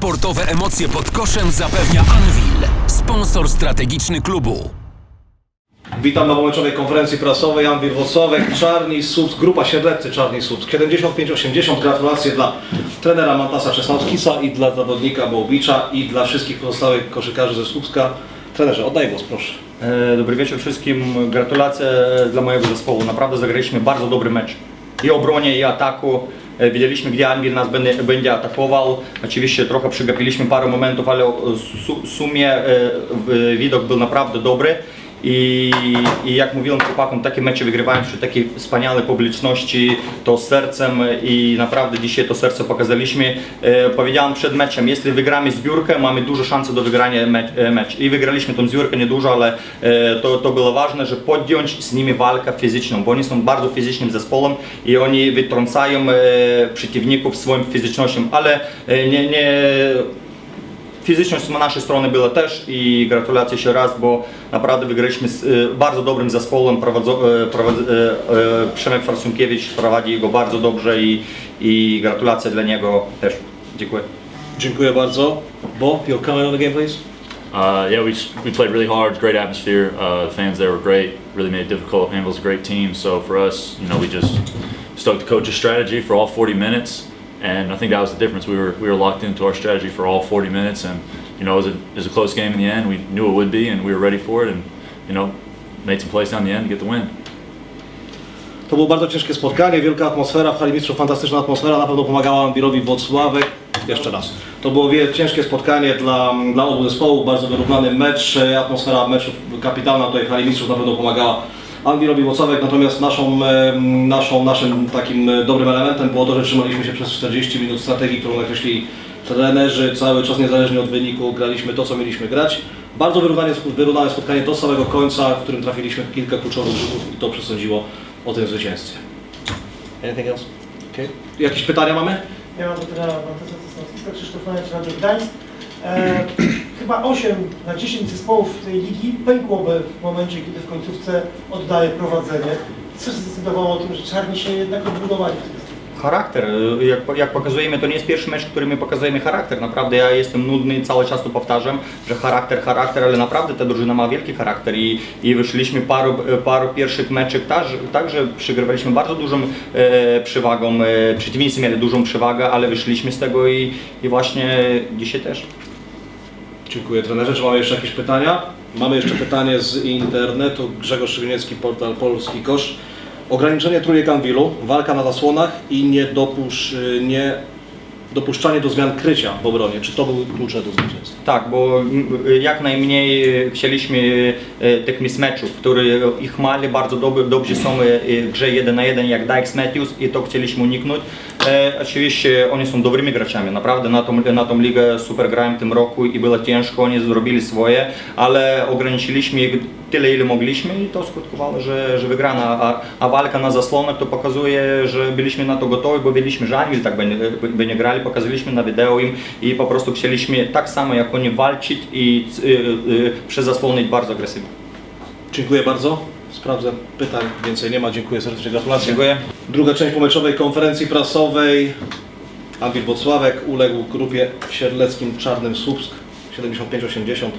Sportowe emocje pod koszem zapewnia Anvil, sponsor strategiczny klubu. Witam na pomeczowej konferencji prasowej Anwil Włocławek, Czarni Subs, grupa Siedleccy Czarni Subs, 75-80, gratulacje dla trenera Mantasa Czesnauskisa i dla zawodnika Bołbicza i dla wszystkich pozostałych koszykarzy ze Słupska. Trenerze, oddaję głos, proszę. E, Dobry wieczór wszystkim. Gratulacje dla mojego zespołu. Naprawdę zagraliśmy bardzo dobry mecz. I obronie, i ataku. E, Wiedzieliśmy, gdzie Anvil nas będzie, będzie atakował. Oczywiście trochę przegapiliśmy parę momentów, ale w sumie e, widok był naprawdę dobry. I, I jak mówiłem chłopakom, takie mecze wygrywają przy takiej wspaniałej publiczności, to sercem i naprawdę dzisiaj to serce pokazaliśmy. E, powiedziałem przed meczem, jeśli wygramy zbiórkę, mamy duże szanse do wygrania mecz. E, mecz. I wygraliśmy tą zbiórkę niedużo, ale e, to, to było ważne, że podjąć z nimi walkę fizyczną, bo oni są bardzo fizycznym zespołem i oni wytrącają e, przeciwników swoją fizycznością, ale e, nie, nie Fizyczność z naszej strony była też i gratulacje jeszcze raz, bo naprawdę wygraliśmy z e, bardzo dobrym zespołem. Prowadzo, e, prowadz, e, e, Przemek Farsunkiewicz prowadzi go bardzo dobrze i, i gratulacje dla niego też. Dziękuję. Dziękuję bardzo. Bo, your comment on the game, please? Uh, yeah, we just, we played really hard, great atmosphere. Uh, the fans there were great, really made it difficult. Anvil's a great team, so for us, you know, we just stuck to coach's strategy for all 40 minutes, and I think that was the difference. We were we were locked into our strategy for all 40 minutes, and you know, it was a, it was a close game in the end. We knew it would be, and we were ready for it, and you know, made some plays down the end to get the win. To było bardzo ciężkie spotkanie, wielka atmosfera, w hali mistrzów fantastyczna atmosfera, na pewno pomagała Anwilowi Włocławek. Jeszcze raz. To było ciężkie spotkanie dla, dla obu zespołów, bardzo wyrównany mecz, e, atmosfera meczu kapitalna tutaj w hali mistrzów na pewno pomagała Anwilowi Włocławek, natomiast naszą, naszą, naszym takim e, dobrym elementem było to, że trzymaliśmy się przez 40 minut strategii, którą nakreślili trenerzy, cały czas niezależnie od wyniku graliśmy to, co mieliśmy grać. Bardzo wyrównane, wyrównane spotkanie do samego końca, w którym trafiliśmy kilka kluczowych rzutów i to przesądziło o tym zwycięstwie. Anything else? Okay. Jakieś pytania mamy? Ja mam trenera Mantesa Sosnowskiego, Krzysztof Nowicz, Radio Gdańsk. E, chyba 8 na 10 zespołów tej ligi pękłoby w momencie, kiedy w końcówce oddaje prowadzenie. Co zdecydowało o tym, że czarni się jednak odbudowali w tym Charakter, jak, jak pokazujemy, to nie jest pierwszy mecz, który my pokazujemy charakter. Naprawdę ja jestem nudny cały czas to powtarzam, że charakter, charakter, ale naprawdę ta drużyna ma wielki charakter i, i wyszliśmy paru, paru pierwszych meczów także, także przegrywaliśmy bardzo dużą e, przewagą, e, przeciwnicy mieli dużą przewagę, ale wyszliśmy z tego i, i właśnie dzisiaj też. Dziękuję trenerze. Czy mamy jeszcze jakieś pytania? Mamy jeszcze pytanie z internetu. Grzegorz Szybieniecki, portal Polski Kosz. Ograniczenie trójek Anwilu, walka na zasłonach i niedopusz, nie dopuszczanie do zmian krycia w obronie. Czy to były klucze do zwycięstwa? Tak, bo mm, jak najmniej e, chcieliśmy e, tych mismatchów, które ich mali bardzo dob- dobrze są w grze 1 na 1 jak Dykes Matthews i to chcieliśmy uniknąć. E, oczywiście oni są dobrymi graczami, naprawdę na tą, na tą ligę super grają w tym roku i było ciężko, oni zrobili swoje, ale ograniczyliśmy ich tyle ile mogliśmy i to skutkowało, że, że wygrana, a, a walka na zasłonach to pokazuje, że byliśmy na to gotowi, bo wiedzieliśmy, że Anvil tak będzie, będzie grali, pokazaliśmy na wideo im i po prostu chcieliśmy tak samo jak oni walczyć i y, y, przez zasłony bardzo agresywnie. Dziękuję bardzo. Sprawdzę pytań. Więcej nie ma. Dziękuję serdecznie. Gratulacje. Dziękuję. Druga część pomeczowej konferencji prasowej. Anwil Wocławek uległ grupie Sierleckim Czarnym Słupsk 75-80.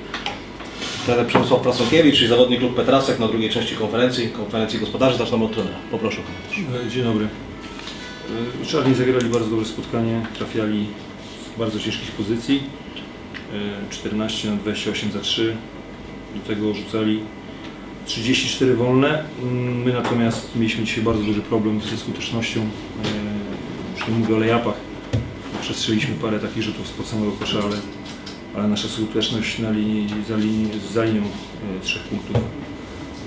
Trener Przemysław Prasąkiewicz, czyli zawodnik lub Petrasek na drugiej części konferencji, konferencji gospodarzy. Zaczynamy od trenera. Poproszę. E, Dzień dobry. E, Czarni zagrali bardzo dobre spotkanie, trafiali z bardzo ciężkich pozycji. E, 14 na 28 za 3. Do tego rzucali 34 wolne. Mm, My natomiast mieliśmy dzisiaj bardzo duży problem ze skutecznością. E, Już nie mówię o lejapach. Przestrzeliliśmy parę takich rzutów spod samego kosza, ale, ale nasza skuteczność na linii, za, linii, za linią e, trzech punktów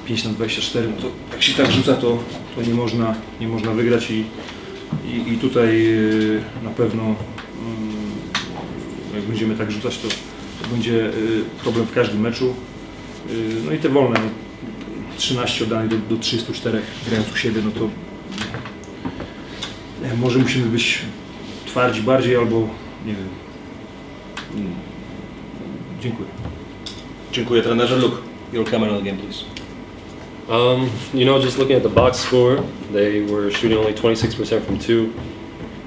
5 na 24, no to jak się tak rzuca, to, to nie, można, nie można wygrać i, i, i tutaj y, na pewno mm, jak będziemy tak rzucać, to, to będzie problem w każdym meczu. No i te wolne, no, 13 oddanych do, do 34 grając u siebie, no to nie, może musimy być twardzi bardziej albo nie wiem. Mm, Dziękuję. Dziękuję trenerze. Luke, your camera on the game, please. Um, you know, just looking at the box score, they were shooting only 26% from two,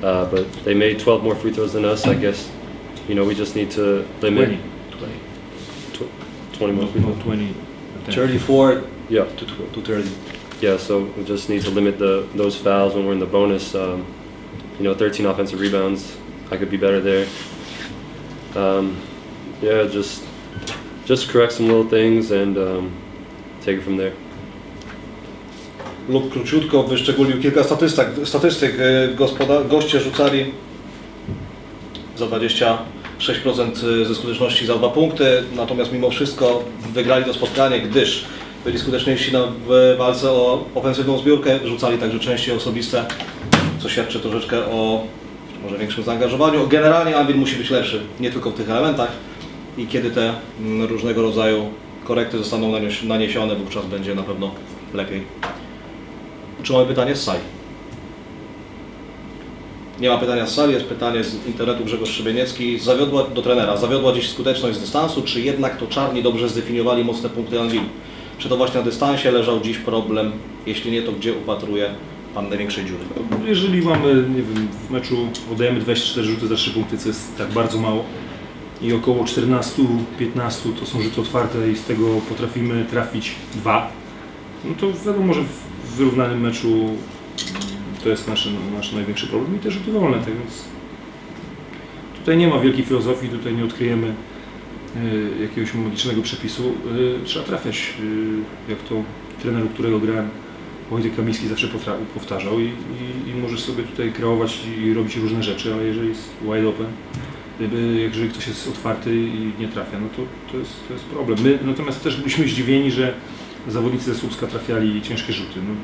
uh, but they made 12 more free throws than us. I guess you know, we just need to limit 20. 20. tw- 20 more. No, 20. 34 Yeah. to, tw- to 30. Yeah, so we just need to limit the those fouls when we're in the bonus. Um, you know, 13 offensive rebounds. I could be better there. Um, yeah, just just correct some little things and um, take it from there. lub króciutko wyszczególnił kilka statystyk. statystyk. Gospoda, goście rzucali za 26% ze skuteczności za dwa punkty, natomiast mimo wszystko wygrali to spotkanie, gdyż byli skuteczniejsi na, w walce o ofensywną zbiórkę, rzucali także częściej osobiste, co świadczy troszeczkę o może większym zaangażowaniu. Generalnie Anvil musi być lepszy, nie tylko w tych elementach i kiedy te mm, różnego rodzaju korekty zostaną nanies- naniesione, wówczas będzie na pewno lepiej. Czy mamy pytanie z sali? Nie ma pytania z sali, jest pytanie z internetu Grzegorz Szybieniecki. Zawiodła do trenera. Zawiodła dziś skuteczność z dystansu, czy jednak to czarni dobrze zdefiniowali mocne punkty Anvil? Czy to właśnie na dystansie leżał dziś problem? Jeśli nie, to gdzie upatruje Pan największej dziury? Jeżeli mamy, nie wiem, w meczu oddajemy 24 rzuty za 3 punkty, co jest tak bardzo mało i około 14-15 to są rzuty otwarte i z tego potrafimy trafić dwa, no to wiadomo, że w wyrównanym meczu to jest nasz, nasz największy problem i te rzuty wolne, tak więc tutaj nie ma wielkiej filozofii, tutaj nie odkryjemy y, jakiegoś magicznego przepisu. Y, trzeba trafiać, y, jak to trener, którego grałem, Wojtek Kamiński zawsze powtarzał i, i, i możesz sobie tutaj kreować i robić różne rzeczy, ale jeżeli jest wide open, jeżeli ktoś jest otwarty i nie trafia, no to, to, jest, to jest problem. My natomiast też byliśmy zdziwieni, że zawodnicy ze Słupska trafiali ciężkie rzuty. No,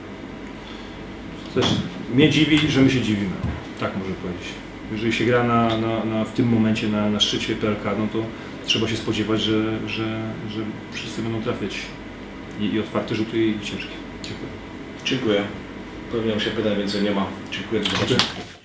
też mnie dziwi, że my się dziwimy. Tak można powiedzieć. Jeżeli się gra na, na, na, w tym momencie na, na szczycie PLK, no to trzeba się spodziewać, że, że, że wszyscy będą trafiać i, i otwarte rzuty i ciężkie. Dziękuję. Dziękuję. Pojawiają się pytań, więcej nie ma. Dziękuję. Zobaczenia.